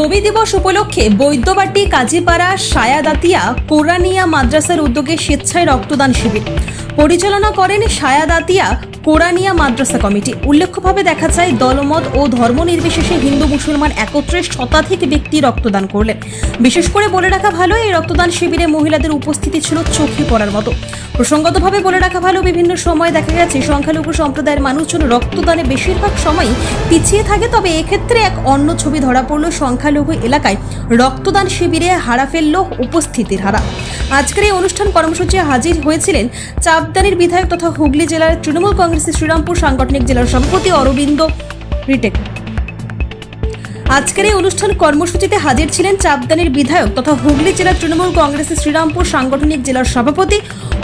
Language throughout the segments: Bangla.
নবী দিবস উপলক্ষে বৈদ্যবাটি, কাজীপাড়া, সায়াদাতিয়া, কোরানিয়া মাদ্রাসার উদ্যোগে স্বেচ্ছায় রক্তদান শিবির। পরিচালনা করেন সায়াদাতিয়া কোরানিয়া মাদ্রাসা কমিটি। উল্লেখ্যভাবে দেখা যায়, দলমত ও ধর্ম নির্বিশেষে হিন্দু মুসলমান একত্রে শতাধিক ব্যক্তি রক্তদান করলেন। বিশেষ করে বলে রাখা ভালো, এই রক্তদান শিবিরে মহিলাদের উপস্থিতি ছিল চোখে পড়ার মতো। প্রসঙ্গতভাবে বলে রাখা ভালো, বিভিন্ন সময় দেখা গেছে, সংখ্যালঘু সম্প্রদায়ের মানুষজন রক্তদানে বেশিরভাগ সময়ই পিছিয়ে থাকে, তবে এক্ষেত্রে এক অন্য ছবি ধরা পড়ল সংখ্যালঘু এলাকায় রক্তদান শিবিরে হারা ফেলল উপস্থিতির হারা। আজকের এই অনুষ্ঠান কর্মসূচি হাজির হয়েছিলেন চাপদানির বিধায়ক তথা হুগলি জেলার তৃণমূল কংগ্রেসের শ্রীরামপুর সাংগঠনিক জেলার সভাপতি অরবিন্দ রিটেক। আজকের এই অনুষ্ঠান কর্মসূচিতে হাজির ছিলেন চাপদানির বিধায়ক তথা হুগলি জেলার তৃণমূল কংগ্রেসের শ্রীরামপুর সাংগঠনিক জেলার সভাপতি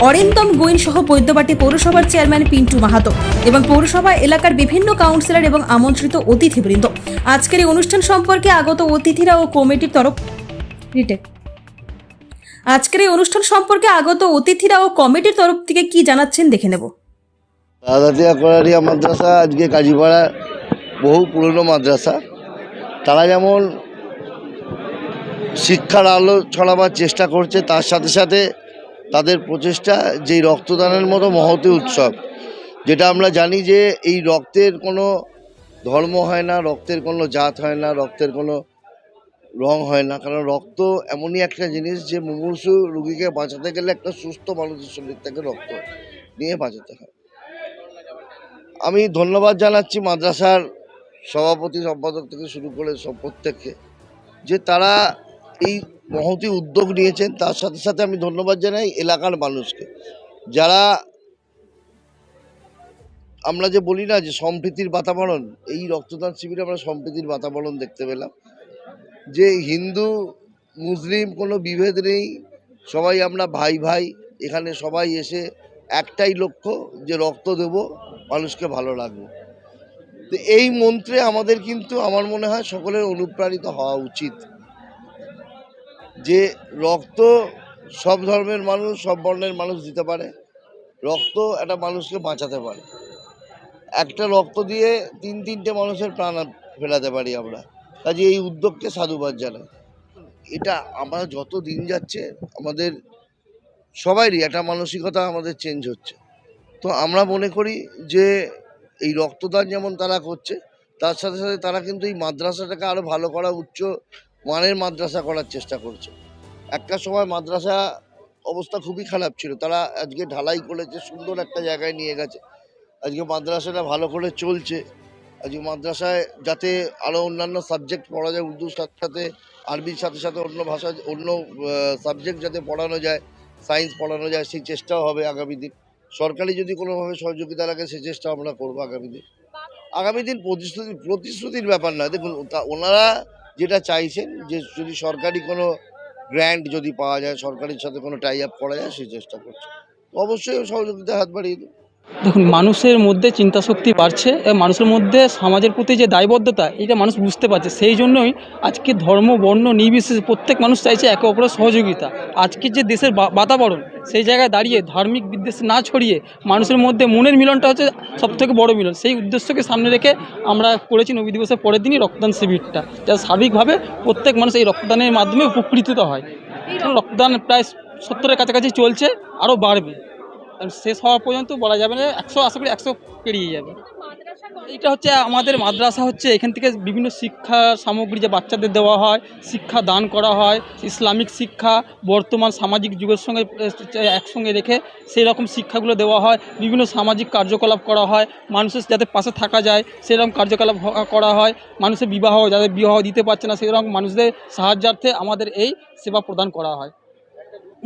অরিন্দম গোয়েন সহ বৈদ্যবাটি পৌরসভার চেয়ারম্যান পিন্টু মাহাতো এবং পৌরসভা এলাকার বিভিন্ন কাউন্সিলর এবং আমন্ত্রিত অতিথিবৃন্দ। আজকের এই অনুষ্ঠান সম্পর্কে আগত অতিথিরা ও কমিটির তরফ আজকের এই অনুষ্ঠান সম্পর্কে আগত অতিথিরা ও কমিটির তরফ থেকে কি জানাচ্ছেন দেখে নেব। মাদ্রাসা, আজকে কাজীপাড়া বহু পুরনো মাদ্রাসা। তারা যেমন শিক্ষার আলো ছড়াবার চেষ্টা করছে, তার সাথে সাথে তাদের প্রচেষ্টা যেই রক্তদানের মতো মহতি উৎসব, যেটা আমরা জানি যে এই রক্তের কোনো ধর্ম হয় না, রক্তের কোনো জাত হয় না, রক্তের কোনো রং হয় না, কারণ রক্ত এমনই একটা জিনিস যে মুমূর্ষু রুগীকে বাঁচাতে গেলে একটা সুস্থ মানুষের শরীর থেকে রক্ত নিয়ে বাঁচাতে হয়। আমি ধন্যবাদ জানাচ্ছি মাদ্রাসার সভাপতি সম্পাদক থেকে শুরু করে সব প্রত্যেককে। যে তারা এই মহতি উদ্যোগ নিয়েছেন, তার সাথে সাথে আমি ধন্যবাদ জানাই এলাকার মানুষকে। যারা আমরা যে বলি না যে সম্প্রীতির বাতাবরণ, এই রক্তদান শিবিরে আমরা সম্প্রীতির বাতাবরণ দেখতে পেলাম। যে হিন্দু, মুসলিম কোনো বিভেদ নেই, সবাই আমরা ভাই ভাই, এখানে সবাই এসে একটাই লক্ষ্য যে রক্ত দেব, মানুষকে ভালো রাখব তো এই মন্ত্রে আমাদের কিন্তু, আমার মনে হয় সকলের অনুপ্রাণিত হওয়া উচিত। যে রক্ত সব ধর্মের মানুষ, সব বর্ণের মানুষ দিতে পারে। রক্ত একটা মানুষকে বাঁচাতে পারে। একটা রক্ত দিয়ে তিন তিনটে মানুষের প্রাণ ফেরাতে পারি আমরা। কাজে এই উদ্যোগকে সাধুবাদ জানাই। এটা আমরা যত দিন যাচ্ছে, আমাদের সবাইরই একটা মানসিকতা আমাদের চেঞ্জ হচ্ছে। তো আমরা মনে করি যে এই রক্তদান যেমন তারা করছে, তার সাথে সাথে তারা কিন্তু এই মাদ্রাসাটাকে আরও ভালো করা, উচ্চ মানের মাদ্রাসা করার চেষ্টা করছে। একটা সময় মাদ্রাসা অবস্থা খুবই খারাপ ছিল, তারা আজকে ঢালাই করেছে, সুন্দর একটা জায়গায় নিয়ে গেছে। আজকে মাদ্রাসাটা ভালো করে চলছে, আজকে মাদ্রাসায় যাতে আরও অন্যান্য সাবজেক্ট পড়া যায়, উর্দুর সাথে সাথে, আরবির সাথে সাথে অন্য ভাষা, অন্য সাবজেক্ট যাতে পড়ানো যায় সায়েন্স পড়ানো যায়, সেই চেষ্টাও হবে আগামী দিন। সরকারি যদি কোনোভাবে সহযোগিতা লাগে, সে চেষ্টা আমরা করব আগামী দিন। আগামী দিন প্রতিশ্রুতি, প্রতিশ্রুতির ব্যাপার না। দেখুন, তা- ওনারা যেটা চাইছেন, যে যদি সরকারি কোনো গ্র্যান্ট যদি পাওয়া যায়, সরকারের সাথে কোনো টাই আপ করা যায়, সে চেষ্টা করছে। অবশ্যই সহযোগিতা হাত বাড়িয়ে দেবো দেখুন, মানুষের মধ্যে চিন্তা শক্তি বাড়ছে মানুষের মধ্যে সমাজের প্রতি যে দায়বদ্ধতা, এটা মানুষ বুঝতে পারছে। সেই জন্যই আজকে ধর্ম, বর্ণ, নির্বিশেষে প্রত্যেক মানুষ চাইছে একে অপরের সহযোগিতা। আজকে যে দেশের বাতাবরণ, সেই জায়গায় দাঁড়িয়ে ধার্মিক বিদ্বেষ না ছড়িয়ে মানুষের মধ্যে মনের মিলনটা হচ্ছে সবথেকে বড় মিলন। সেই উদ্দেশ্যকে সামনে রেখে আমরা করেছি নবী দিবসের পরের দিনই রক্তদান শিবিরটা, যা স্বাভাবিকভাবে প্রত্যেক মানুষ এই রক্তদানের মাধ্যমে উপকৃত হয়। রক্তদান প্রায় সত্তরের কাছাকাছি চলছে, আরও বাড়বে। শেষ হওয়া পর্যন্ত বলা যাবে না একশো, আশা করি একশো পেরিয়ে যাবে। এটা হচ্ছে আমাদের মাদ্রাসা হচ্ছে এখান থেকে বিভিন্ন শিক্ষা সামগ্রী যে বাচ্চাদের দেওয়া হয়, শিক্ষা দান করা হয়, ইসলামিক শিক্ষা, বর্তমান সামাজিক যুগের সঙ্গে একসঙ্গে রেখে সেই রকম শিক্ষাগুলো দেওয়া হয়, বিভিন্ন সামাজিক কার্যকলাপ করা হয়, মানুষের যাতে পাশে থাকা যায়, সেরকম কার্যকলাপ করা হয়, মানুষের বিবাহ যাদের বিবাহ দিতে পারছে না, সেরকম মানুষদের সাহায্যার্থে আমাদের এই সেবা প্রদান করা হয়।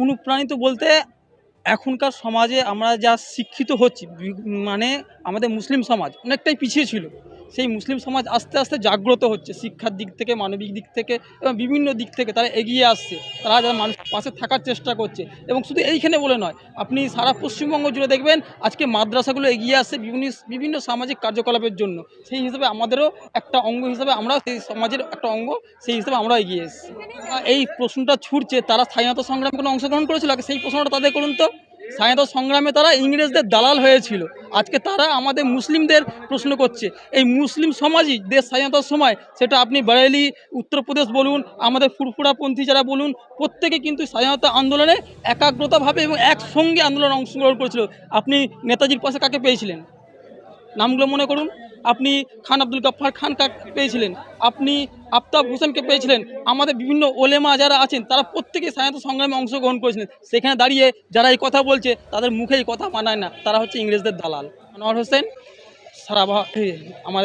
অনুপ্রাণিত বলতে এখনকার সমাজে আমরা যা শিক্ষিত হচ্ছি মানে আমাদের মুসলিম সমাজ অনেকটাই পিছিয়ে ছিল। সেই মুসলিম সমাজ আস্তে আস্তে জাগ্রত হচ্ছে, শিক্ষার দিক থেকে, মানবিক দিক থেকে এবং বিভিন্ন দিক থেকে তারা এগিয়ে আসছে। তারা যারা মানুষ পাশে থাকার চেষ্টা করছে। এবং শুধু এইখানে বলে নয়, আপনি সারা পশ্চিমবঙ্গ জুড়ে দেখবেন, আজকে মাদ্রাসাগুলো এগিয়ে আসছে বিভিন্ন বিভিন্ন সামাজিক কার্যকলাপের জন্য। সেই হিসাবে আমাদেরও একটা অঙ্গ হিসাবে আমরা সেই সমাজের একটা অঙ্গ, সেই হিসাবে আমরা এগিয়ে এসেছি। এই প্রশ্নটা ছুটছে, তারা স্বাধীনতা সংগ্রামে কোনো অংশগ্রহণ করেছিল সেই প্রশ্নটা তাদের করুন তো। স্বাধীনতা সংগ্রামে তারা ইংরেজদের দালাল হয়েছিল। আজকে তারা আমাদের মুসলিমদের প্রশ্ন করছে। এই মুসলিম সমাজই দেশ স্বাধীনতার সময়, সেটা আপনি বারেলি উত্তরপ্রদেশ বলুন, আমাদের ফুরফুরাপন্থী যারা বলুন, প্রত্যেকে কিন্তু স্বাধীনতা আন্দোলনে একাগ্রতাভাবে এবং একসঙ্গে আন্দোলন অংশগ্রহণ করেছিল। আপনি নেতাজির পাশে কাকে পেয়েছিলেন? নামগুলো মনে করুন। আপনি খান আব্দুল গাফফার খান কাক পেয়েছিলেন, আপনি আফতাব হোসেনকে পেয়েছিলেন, আমাদের বিভিন্ন ওলেমা যারা আছেন, তারা প্রত্যেকে স্বাধীনতা সংগ্রামে অংশগ্রহণ করেছিলেন। সেখানে দাঁড়িয়ে যারা এই কথা বলছে, তাদের মুখে এই কথা মানায় না। তারা হচ্ছে ইংরেজদের দালাল। আনোয়ার হোসেন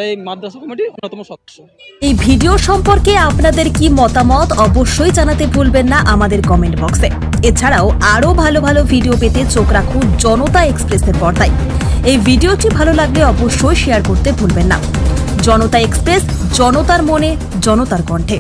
এই মাদ্রাসা কমিটির অন্যতম এই ভিডিও সম্পর্কে আপনাদের কি মতামত অবশ্যই জানাতে ভুলবেন না আমাদের কমেন্ট বক্সে। এছাড়াও আরও ভালো ভালো ভিডিও পেতে চোখ রাখুন জনতা এক্সপ্রেসের পর্দায়। এই ভিডিওটি ভালো লাগলে অবশ্যই শেয়ার করতে ভুলবেন না। জনতা এক্সপ্রেস, জনতার মনে, জনতার কণ্ঠে।